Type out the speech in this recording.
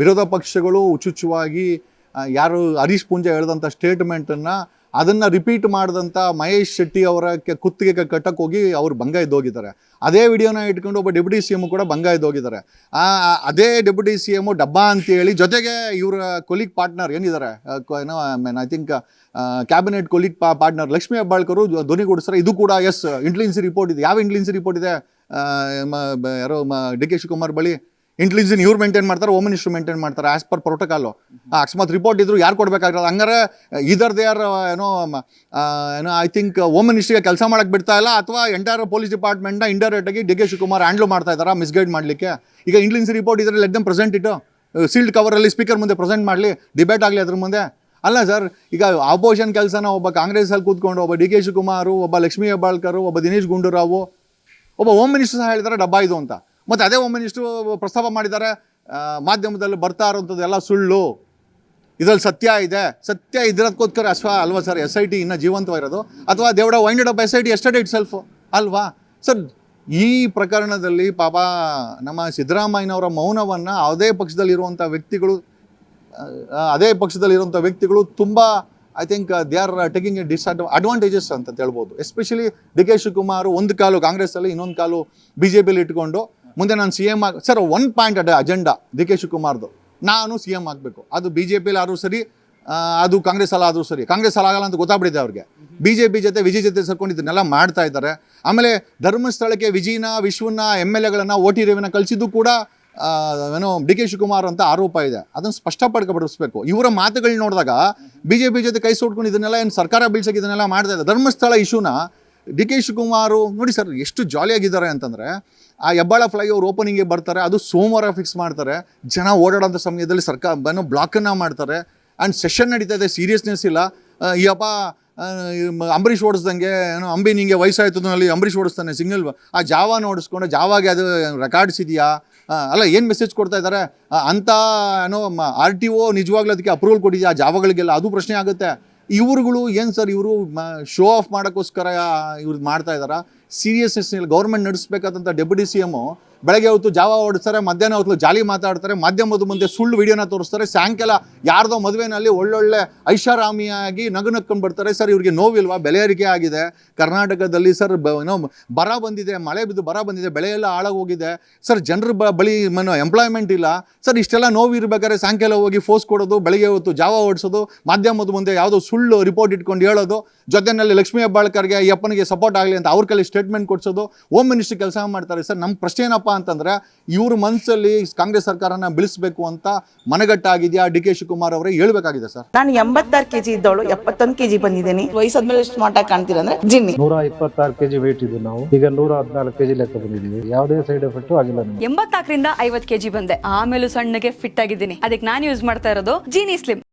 ವಿರೋಧ ಪಕ್ಷಗಳು ಹುಚ್ಚುಚ್ಚುವಾಗಿ ಯಾರು ಹರೀಶ್ ಪೂಂಜಾ ಹೇಳಿದಂಥ ಸ್ಟೇಟ್ಮೆಂಟನ್ನು ಅದನ್ನು ರಿಪೀಟ್ ಮಾಡಿದಂಥ ಮಹೇಶ್ ಶೆಟ್ಟಿ ಅವರ ಕುತ್ತಿಗೆ ಕಟ್ಟಕ್ಕೆ ಹೋಗಿ ಅವ್ರು ಭಂಗ ಎದ್ದೋಗಿದ್ದಾರೆ. ಅದೇ ವಿಡಿಯೋನ ಇಟ್ಕೊಂಡು ಒಬ್ಬ ಡೆಪ್ಯೂಟಿ ಸಿ ಎಂ ಕೂಡ ಭಂಗ ಎದ್ದೋಗಿದ್ದಾರೆ. ಅದೇ ಡೆಪ್ಯೂಟಿ ಸಿ ಎಂ ಡಬ್ಬಾ ಅಂತೇಳಿ ಜೊತೆಗೆ ಇವರ ಕೊಲಿಗ್ ಪಾರ್ಟ್ನರ್ ಏನಿದ್ದಾರೆ? ಏನೋ I mean I think cabinet colleague ಪಾ ಪಾರ್ಟ್ನರ್ ಲಕ್ಷ್ಮೀ ಹೆಬ್ಬಾಳ್ಕರು ಧ್ವನಿಗೂಡಿಸ್ತಾರೆ ಇದು ಕೂಡ ಎಸ್ ಇಂಟೆಲಿಜೆನ್ಸಿ ರಿಪೋರ್ಟ್ ಇದೆ. ಯಾವ ಇಂಟೆಲಿಜೆನ್ಸಿ ರಿಪೋರ್ಟ್ ಇದೆ? ಯಾರೋ ಡಿ ಕೆ ಶಿವಕುಮಾರ್ ಬಳಿ? ಇಂಟೆಲಿಜೆನ್ಸ್ ಇವ್ರು ಮೇಂಟೈನ್ ಮಾಡ್ತಾರೆ ಹೋಮ್ ಮಿನಿಸ್ಟ್ರು ಮೇಂಟೈನ್ ಮಾಡ್ತಾರೆ ಆಸ್ ಪರ್ ಪ್ರೋಟೋಕಾಲು ಅಕಸ್ಮಾತ್ ರಿಪೋರ್ಟ್ ಇದ್ರು ಯಾರು ಕೊಡಬೇಕಾಗಿರೋದು ಹಂಗಾರೆ ಇದರ್ ದೇ ಆರ್ ಏನೋ ಏನೋ ಐ ಥಿಂಕ್ ಹೋಮ್ ಮಿನಿಸ್ಟ್ರಿಗೆ ಕೆಲಸ ಮಾಡಕ್ಕೆ ಬಿಡ್ತಾ ಇಲ್ಲ, ಅಥವಾ ಎಂಟೈರ್ ಪೊಲೀಸ್ ಡಿಪಾರ್ಟ್ಮೆಂಟ್ನ ಇಂಡೈರೆಕ್ಟ್ ಆಗಿ ಡಿ ಕೆ ಶಿವಕುಮಾರ್ ಹ್ಯಾಂಡ್ಲ್ ಮಾಡ್ತಾ ಇದ್ದಾರೆ ಮಿಸ್ಗೈಡ್ ಮಾಡಲಿಕ್ಕೆ? ಈಗ ಇಂಟೆಲಿಜೆನ್ಸ್ ರಿಪೋರ್ಟ್ ಇದ್ರೆ ಲೆಟ್ ಪ್ರೆಸೆಂಟ್ ಇಟ್ಟು ಸೀಲ್ಡ್ ಕವರಲ್ಲಿ ಸ್ಪೀಕರ್ ಮುಂದೆ ಪ್ರೆಸೆಂಟ್ ಮಾಡಲಿ ಡಿಬೇಟ್ ಆಗಲಿ ಅದ್ರ ಮುಂದೆ. ಅಲ್ಲ ಸರ್ ಈಗ ಆಪೋಸಿಷನ್ ಕೆಲಸನ ಒಬ್ಬ ಕಾಂಗ್ರೆಸ್ಸಲ್ಲಿ ಕೂತ್ಕೊಂಡು, ಒಬ್ಬ ಡಿ ಕೆ ಶಿವಕುಮಾರು, ಒಬ್ಬ ಲಕ್ಷ್ಮೀ ಹೆಬ್ಬಾಳ್ಕರು, ಒಬ್ಬ ದಿನೇಶ್ ಗುಂಡೂರಾವು, ಒಬ್ಬ ಹೋಮ್ ಮಿನಿಸ್ಟರ್ ಸಹ ಹೇಳಿದ್ದಾರೆ ಡಬ್ಬ ಇದು ಅಂತ. ಮತ್ತು ಅದೇ ಒಮ್ಮೆ ಇಷ್ಟು ಪ್ರಸ್ತಾಪ ಮಾಡಿದ್ದಾರೆ ಮಾಧ್ಯಮದಲ್ಲಿ ಬರ್ತಾ ಇರೋಂಥದ್ದು ಎಲ್ಲ ಸುಳ್ಳು. ಇದರಲ್ಲಿ ಸತ್ಯ ಇದೆ. ಸತ್ಯ ಇದ್ರದಕ್ಕೋಸ್ಕರ ಅಶ್ವ, ಅಲ್ವಾ ಸರ್? ಎಸ್ ಐ ಟಿ ಇನ್ನೂ ಜೀವಂತವಾಗಿರೋದು. ಅಥವಾ ದೇವಡ winded up S I T ಎಸ್ಟೆಡ್ itself ಅಲ್ವಾ? ಸರ್, ಈ ಪ್ರಕರಣದಲ್ಲಿ ಪಾಪ ನಮ್ಮ ಸಿದ್ದರಾಮಯ್ಯನವರ ಮೌನವನ್ನು ಅದೇ ಪಕ್ಷದಲ್ಲಿರುವಂಥ ವ್ಯಕ್ತಿಗಳು ಅದೇ ಪಕ್ಷದಲ್ಲಿರುವಂಥ ವ್ಯಕ್ತಿಗಳು ತುಂಬ I think they are taking a ಡಿಸ್ಅಡ್ advantages ಅಂತ ಹೇಳ್ಬೋದು. ಎಸ್ಪೆಷಲಿ ಡಿ ಕೆ ಶಿವಕುಮಾರ್ ಒಂದು ಕಾಲು ಕಾಂಗ್ರೆಸ್ಸಲ್ಲಿ, ಇನ್ನೊಂದು ಕಾಲು ಬಿ ಜೆ ಪಿಲಿ ಇಟ್ಕೊಂಡು ಮುಂದೆ ನಾನು ಸಿ ಎಂ ಆಗಿ ಸರ್ ಒನ್ ಪಾಯಿಂಟ್ ಅಡ ಅಜೆಂಡಾ ಡಿ ಕೆ ಶಿವಕುಮಾರ್ದು. ನಾನು ಸಿ ಎಂ ಆಗಬೇಕು. ಅದು ಬಿ ಜೆ ಪಿಲಿ ಆದರೂ ಸರಿ ಅದು ಕಾಂಗ್ರೆಸ್ ಅಲ್ಲ ಆದರೂ ಸರಿ. ಕಾಂಗ್ರೆಸ್ ಅಲ್ಲ ಆಗಲ್ಲ ಅಂತ ಗೊತ್ತಾಗ್ಬಿಟ್ಟಿದೆ ಅವ್ರಿಗೆ. ಬಿ ಜೆ ಪಿ ಜೊತೆ ವಿಜಯ್ ಜೊತೆ ಸೇರ್ಕೊಂಡು ಇದನ್ನೆಲ್ಲ ಮಾಡ್ತಾ ಇದ್ದಾರೆ. ಆಮೇಲೆ ಧರ್ಮಸ್ಥಳಕ್ಕೆ ವಿಜಯನ ವಿಶ್ವನ ಎಂ ಎಲ್ ಎಗಳನ್ನು ಓ ಟಿ ರವಿನ ಕಳಿಸಿದ್ದು ಕೂಡ ಏನೋ ಡಿ ಕೆ ಶಿವಕುಮಾರ್ ಅಂತ ಆರೋಪ ಇದೆ. ಅದನ್ನು ಸ್ಪಷ್ಟಪಡಿಸ್ಬೇಕು ಇವರ ಮಾತುಗಳನ್ನ ನೋಡಿದಾಗ ಬಿ ಜೆ ಪಿ ಜೊತೆ ಕೈ ಸುಟ್ಕೊಂಡು ಇದನ್ನೆಲ್ಲ ಏನು ಸರ್ಕಾರ ಬೀಳ್ಸಕ್ಕೆ ಇದನ್ನೆಲ್ಲ ಮಾಡ್ತಾ ಇದೆ. ಧರ್ಮಸ್ಥಳ ಇಶ್ಯೂನ ಡಿ ಕೆ ಶಿವಕುಮಾರು, ನೋಡಿ ಸರ್, ಎಷ್ಟು ಜಾಲಿಯಾಗಿದ್ದಾರೆ ಅಂತಂದರೆ, ಆ ಹೆಬ್ಬಾಳ ಫ್ಲೈ ಓವರ್ ಓಪನಿಂಗ್ಗೆ ಬರ್ತಾರೆ, ಅದು ಸೋಮವಾರ ಫಿಕ್ಸ್ ಮಾಡ್ತಾರೆ. ಜನ ಓಡಾಡೋಂಥ ಸಮಯದಲ್ಲಿ ಸರ್ಕಾರ ಬನ್ನು ಬ್ಲಾಕನ್ನು ಮಾಡ್ತಾರೆ. ಆ್ಯಂಡ್ ಸೆಷನ್ ನಡೀತಾ ಇದೆ ಸೀರಿಯಸ್ನೆಸ್ ಇಲ್ಲ. ಈ ಅಪ್ಪ ಅಂಬರೀಷ್ ಓಡಿಸ್ದಂಗೆ, ಏನೋ ಅಂಬಿ ನಿಂಗೆ ವಯಸ್ಸಾಯ್ತದಲ್ಲಿ ಅಂಬರೀಷ್ ಓಡಿಸ್ತಾನೆ, ಸಿಂಗಲ್ ಆ ಜಾವಾನ ಓಡಿಸ್ಕೊಂಡು ಜಾವಾಗೆ ಅದು ರೆಕಾರ್ಡ್ಸ್ ಇದೆಯಾ ಅಲ್ಲ, ಏನು ಮೆಸೇಜ್ ಕೊಡ್ತಾ ಇದ್ದಾರೆ? ಅಂಥ ಏನೋ ಆರ್ ಟಿ ಓ ನಿಜವಾಗ್ಲೂ ಅದಕ್ಕೆ ಅಪ್ರೂವಲ್ ಕೊಟ್ಟಿದ್ಯಾ? ಆ ಜಾವಗಳಿಗೆಲ್ಲ ಅದು ಪ್ರಶ್ನೆ ಆಗುತ್ತೆ. ಇವ್ರುಗಳು ಏನು ಸರ್ ಇವರು ಶೋ ಆಫ್ ಮಾಡೋಕ್ಕೋಸ್ಕರ ಇವ್ರು ಮಾಡ್ತಾ ಇದ್ದಾರಾ ಸೀರಿಯಸ್ನೆಸ್ ಗೌರ್ಮೆಂಟ್ ನಡೆಸ್ಬೇಕಾದಂಥ ಡೆಪ್ಯೂಟಿ ಸಿ ಎಮ್ಮು ಬೆಳಗ್ಗೆ ಹೊತ್ತು ಜಾವ ಓಡಿಸ್ತಾರೆ, ಮಧ್ಯಾಹ್ನ ಹೊತ್ತು ಜಾಲಿ ಮಾತಾಡ್ತಾರೆ ಮಾಧ್ಯಮದ ಮುಂದೆ ಸುಳ್ಳು ವಿಡಿಯೋನ ತೋರಿಸ್ತಾರೆ, ಸಾಯಂಕಾಲ ಯಾರ್ದೋ ಮದುವೆನಲ್ಲಿ ಒಳ್ಳೊಳ್ಳೆ ಐಷಾರಾಮಿಯಾಗಿ ನಗು ನಕ್ಕೊಂಡು ಬರ್ತಾರೆ. ಸರ್, ಇವ್ರಿಗೆ ನೋವಿಲ್ವಾ? ಬೆಲೆ ಆಗಿದೆ. ಕರ್ನಾಟಕದಲ್ಲಿ ಸರ್, ಬ, ಏನೋ ಬರ ಬಂದಿದೆ, ಮಳೆ ಬಿದ್ದು ಬರ ಬಂದಿದೆ, ಬೆಳೆ ಎಲ್ಲ ಹಾಳಾಗೋಗಿದೆ. ಸರ್, ಜನರ ಬಳಿ ಏನೋ ಎಂಪ್ಲಾಯ್ಮೆಂಟ್ ಇಲ್ಲ. ಸರ್, ಇಷ್ಟೆಲ್ಲ ನೋವು ಇರಬೇಕಾದ್ರೆ ಸಾಯಂಕಾಲ ಹೋಗಿ ಫೋರ್ಸ್ ಕೊಡೋದು, ಬೆಳಗ್ಗೆ ಹೊತ್ತು ಜಾವ ಓಡಿಸೋದು ಮಾಧ್ಯಮದ ಮುಂದೆ ಯಾವುದೋ ಸುಳ್ಳು ರಿಪೋರ್ಟ್ ಇಟ್ಕೊಂಡು ಹೇಳೋದು, ಜೊತೆಯಲ್ಲಿ ಲಕ್ಷ್ಮೀ ಹೆಬ್ಬಾಳ್ಕರ್ಗೆ ಅಯ್ಯಪ್ಪನಿಗೆ ಸಪೋರ್ಟ್ ಆಗಲಿ ಅಂತ ಅವ್ರ ಕೈಲಿ ಸ್ಟೇಟ್ಮೆಂಟ್ ಕೊಡ್ಸೋದು ಹೋಮ್ ಮಿನಿಸ್ಟ್ರಿ ಕೆಲಸ ಮಾಡ್ತಾರೆ. ಸರ್ ನಮ್ಮ ಪ್ರಶ್ನೆ ಏನಪ್ಪ ಅಂತಂದ್ರೆ ಇವ್ರ ಮನಸ್ಸಲ್ಲಿ ಕಾಂಗ್ರೆಸ್ ಸರ್ಕಾರನ ಬೆಳೆಸಬೇಕು ಅಂತ ಮನಗಟ್ಟಾಗಿದೆಯಾ ಡಿ ಕೆ ಶಿವಕುಮಾರ್ ಅವರೇ ಹೇಳ್ಬೇಕಾಗಿದೆ ಸರ್. ನಾನು ಎಂಬತ್ತಾರು ಕೆಜಿ ಇದ್ದವಳು ಎಪ್ಪತ್ತೊಂದು ಕೆಜಿ ಬಂದಿದ್ದೀನಿ. ವಯಸ್ಸಾದ್ಮೇಲೆ ಸ್ಮಾರ್ಟ್ ಆಗಿ ಕಾಣ್ತೀರ ಅಂದ್ರೆ ಜಿನ್ನಿ. ನೂರ ಇಪ್ಪತ್ತಾರು ಕೆಜಿ ವೇಟ್ ಇದ್ದು ನಾವು. ಈಗ ನೂರ ಹದಿನಾಲ್ಕು ಕೆಜಿ ಲೆಕ್ಕ ಬಂದಿದ್ದೀವಿ. ಯಾವುದೇ ಸೈಡ್ ಎಫೆಕ್ಟ್ ಆಗಿಲ್ಲ ಎಂಬತ್ನಾಲ್ಕರಿಂದ ಐವತ್ ಕೆಜಿ ಬಂದೆ. ಆಮೇಲೆ ಸಣ್ಣಗೆ ಫಿಟ್ ಆಗಿದ್ದೀನಿ. ಅದಕ್ಕೆ ನಾನು ಯೂಸ್ ಮಾಡ್ತಾ ಇರೋದು ಜೀನಿ ಸ್ಲಿಮ್